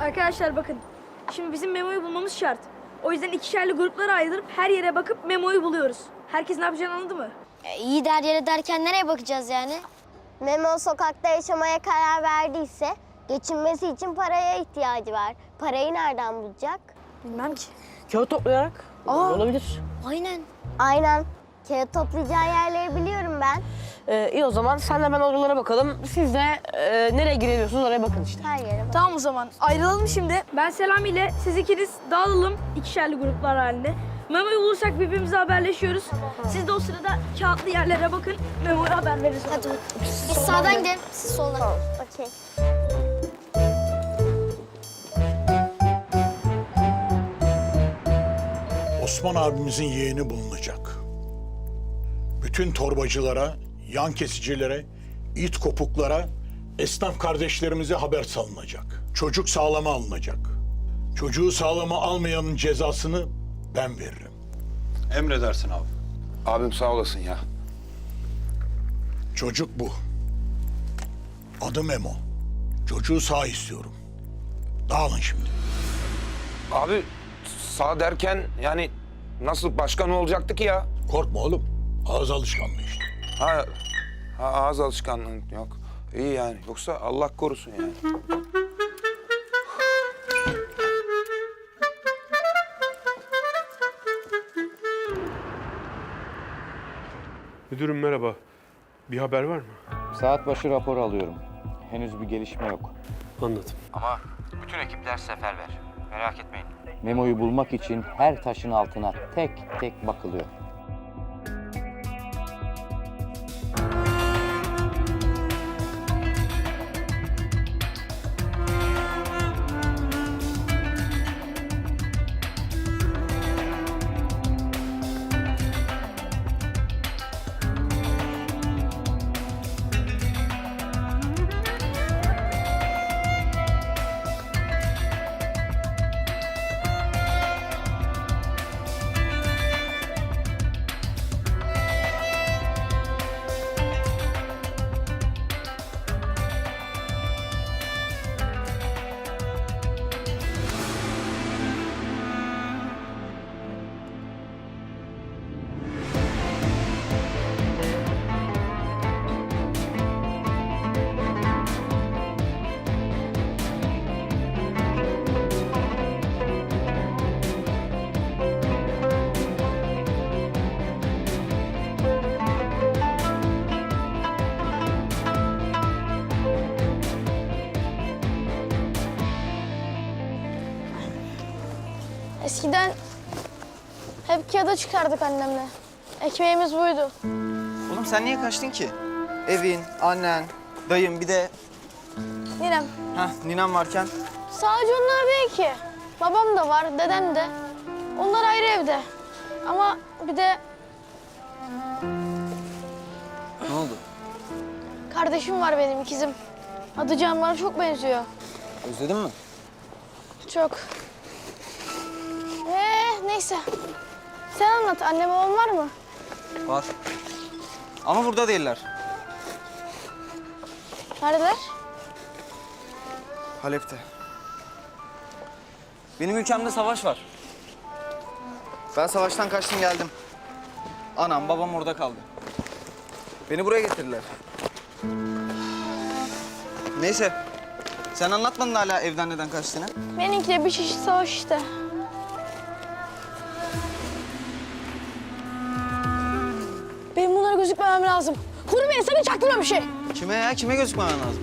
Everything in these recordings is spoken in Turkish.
Arkadaşlar bakın. Şimdi bizim Memo'yu bulmamız şart. O yüzden ikişerli gruplara ayrılıp her yere bakıp Memo'yu buluyoruz. Herkes ne yapacağını anladı mı? E, iyi der yere derken nereye bakacağız yani? Memo sokakta yaşamaya karar verdiyse geçinmesi için paraya ihtiyacı var. Parayı nereden bulacak? Bilmem ki. Kağıt toplayarak olabilir. Aynen. Aynen. Kağıt toplayacağı yerleri biliyorum ben. Ee, iyi o zaman senle ben oralara bakalım. Siz de e, nereye girebiliyorsunuz oraya bakın işte. Her yere bak. Tamam o zaman ayrılalım şimdi. Ben Selam ile siz ikiniz dağılalım ikişerli gruplar halinde. Memo'yu bulursak birbirimize haberleşiyoruz. Siz de o sırada kağıtlı yerlere bakın. Memo'ya haber veririz. Hadi biz sağdan gidelim, siz soldan. Okey. Osman abimizin yeğeni bulunacak. Bütün torbacılara, yan kesicilere, it kopuklara, esnaf kardeşlerimize haber salınacak. Çocuk sağlama alınacak. Çocuğu sağlama almayanın cezasını ben veririm. Emredersin abi. Abim sağ olasın ya. Çocuk bu. Adı Memo. Çocuğu sağ istiyorum. Dağılın şimdi. Abi sağ derken yani nasıl başkan olacaktı ki ya? Korkma oğlum. Ağız alışkanlığı işte. Ha, ha ağız alışkanlığı yok. İyi yani. Yoksa Allah korusun yani. Müdürüm merhaba. Bir haber var mı? Saat başı rapor alıyorum. Henüz bir gelişme yok. Anladım. Ama bütün ekipler seferber. Merak etmeyin. Memo'yu bulmak için her taşın altına tek tek bakılıyor. Eskiden hep kağıda çıkardık annemle. Ekmeğimiz buydu. Oğlum sen niye kaçtın ki? Evin, annen, dayın bir de Ninem. heh, ninem varken. Sadece onlar değil ki. Babam da var, dedem de. Onlar ayrı evde. Ama bir de Ne oldu? kardeşim var benim ikizim. Adı Can bana çok benziyor. Özledin mi? Çok. Neyse. Sen anlat. Anne babam var mı? Var. Ama burada değiller. Neredeler? Halep'te. Benim ülkemde savaş var. Ben savaştan kaçtım geldim. Anam babam orada kaldı. Beni buraya getirdiler. Neyse. Sen anlatmadın hala evden neden kaçtığını. Benimki de bir çeşit savaş işte. Gözükmemem lazım. Huri Bey sakın çaktırma bir şey. Kime ya? Kime gözükmemen lazım?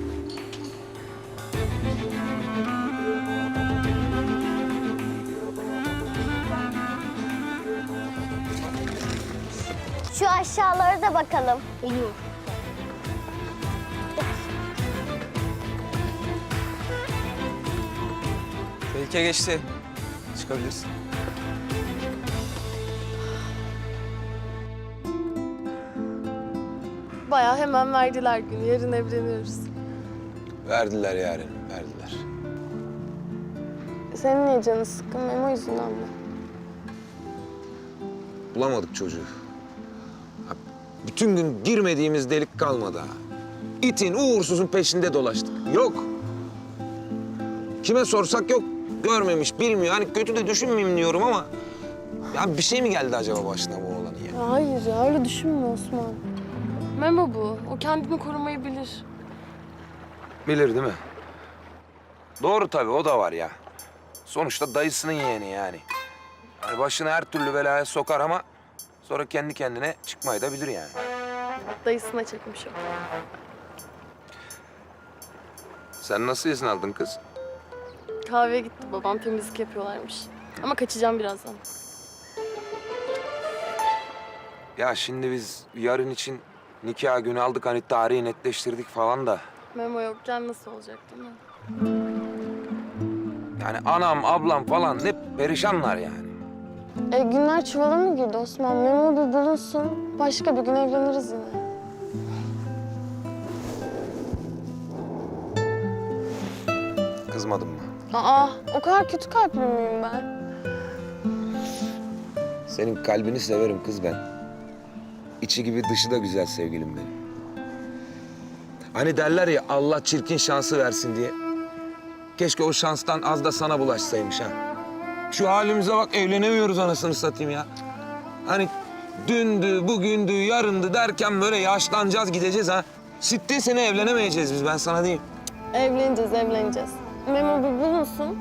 Şu aşağılara da bakalım. Tehlike geçti. Çıkabilirsin. Bayağı hemen verdiler günü. Yarın evleniyoruz. Verdiler yarın, verdiler. Senin niye canın sıkkın? Memo yüzünden mi? Bulamadık çocuğu. Ha, Bütün gün girmediğimiz delik kalmadı ha. İtin, uğursuzun peşinde dolaştık. Yok. Kime sorsak yok görmemiş, bilmiyor. Hani kötü de düşünmeyeyim diyorum ama... Ya bir şey mi geldi acaba başına bu oğlanın? Ya hayır ya öyle düşünme Osman. Memo bu. O kendini korumayı bilir. Bilir değil mi? Doğru tabii o da var ya. Sonuçta dayısının yeğeni yani. Hani başını her türlü belaya sokar ama sonra kendi kendine çıkmayı da bilir yani. Dayısına çekmiş o. Sen nasıl izin aldın kız? Kahveye gitti babam temizlik yapıyorlarmış. Ama kaçacağım birazdan. Ya şimdi biz yarın için nikah günü aldık hani tarihi netleştirdik falan da. Memo yokken nasıl olacak değil mi? Yani anam, ablam falan hep perişanlar yani. E günler çuvala mı girdi Osman? Memo bir bulunsun. Başka bir gün evleniriz yine. Kızmadın mı? Aa o kadar kötü kalpli miyim ben? Senin kalbini severim kız ben. İçi gibi dışı da güzel sevgilim benim. Hani derler ya Allah çirkin şansı versin diye. Keşke o şanstan az da sana bulaşsaymış ha. Şu halimize bak evlenemiyoruz anasını satayım ya. Hani dündü, bugündü, yarındı derken böyle yaşlanacağız gideceğiz ha. Sittin sene evlenemeyeceğiz biz ben sana diyeyim. Evleneceğiz, evleneceğiz. Memo bir bulunsun,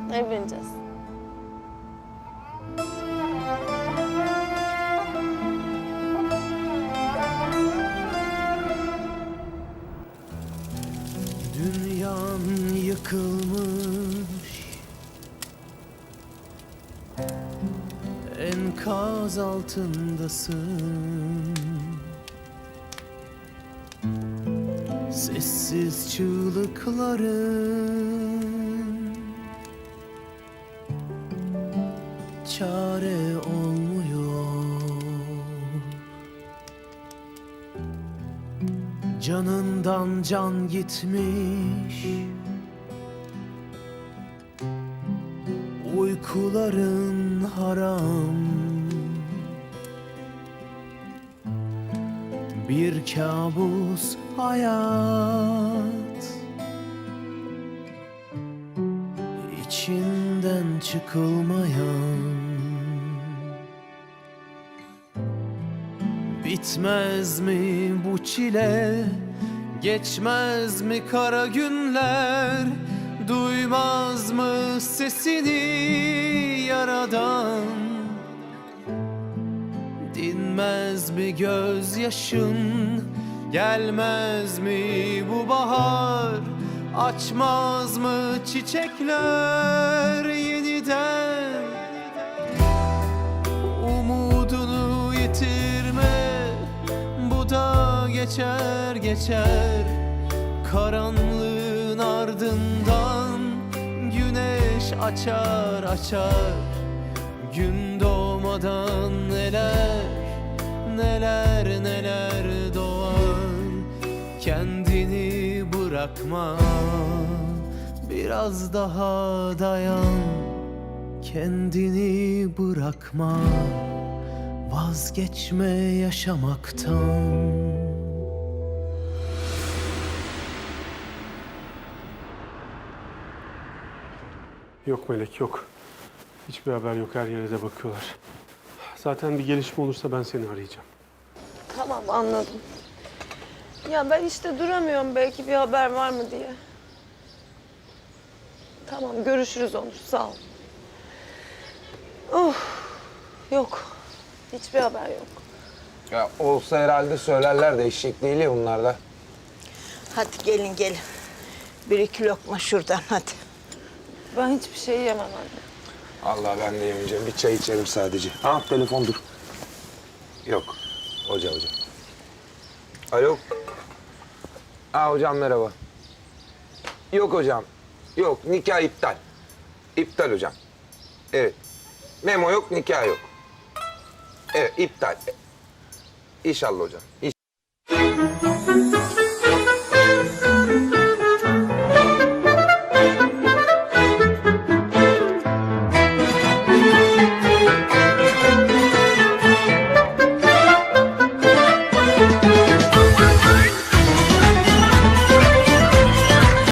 Enkaz altındasın. Sessiz çığlıkların Çare olmuyor. Canından can gitmiş Uykuların haram Bir kabus hayat İçinden çıkılmayan Bitmez mi bu çile? Geçmez mi kara günler? Duymaz mı sesini yaradan? Dinmez mi gözyaşın? Gelmez mi bu bahar? Açmaz mı çiçekler yeniden? Umudunu yitirme Bu da geçer geçer Karanlığın ardından açar açar. Gün doğmadan neler Neler neler doğar. Kendini bırakma Biraz daha dayan. Kendini bırakma Vazgeçme yaşamaktan Yok Melek yok. Hiçbir haber yok. Her yere de bakıyorlar. Zaten bir gelişme olursa ben seni arayacağım. Tamam anladım. Ya ben işte duramıyorum belki bir haber var mı diye. Tamam görüşürüz Onur sağ ol. Oh yok hiçbir haber yok. Ya olsa herhalde söylerler de eşek değil ya bunlar da. Hadi gelin gelin. Bir iki lokma şuradan hadi. Ben hiçbir şey yemem anne. Allah ben de yemeyeceğim. Bir çay içerim sadece. Ah telefon dur. Yok. Hoca hocam. Alo. Aa hocam merhaba. Yok hocam. Yok nikah iptal. İptal hocam. Evet. Memo yok nikah yok. Evet iptal. İnşallah hocam. İnşallah.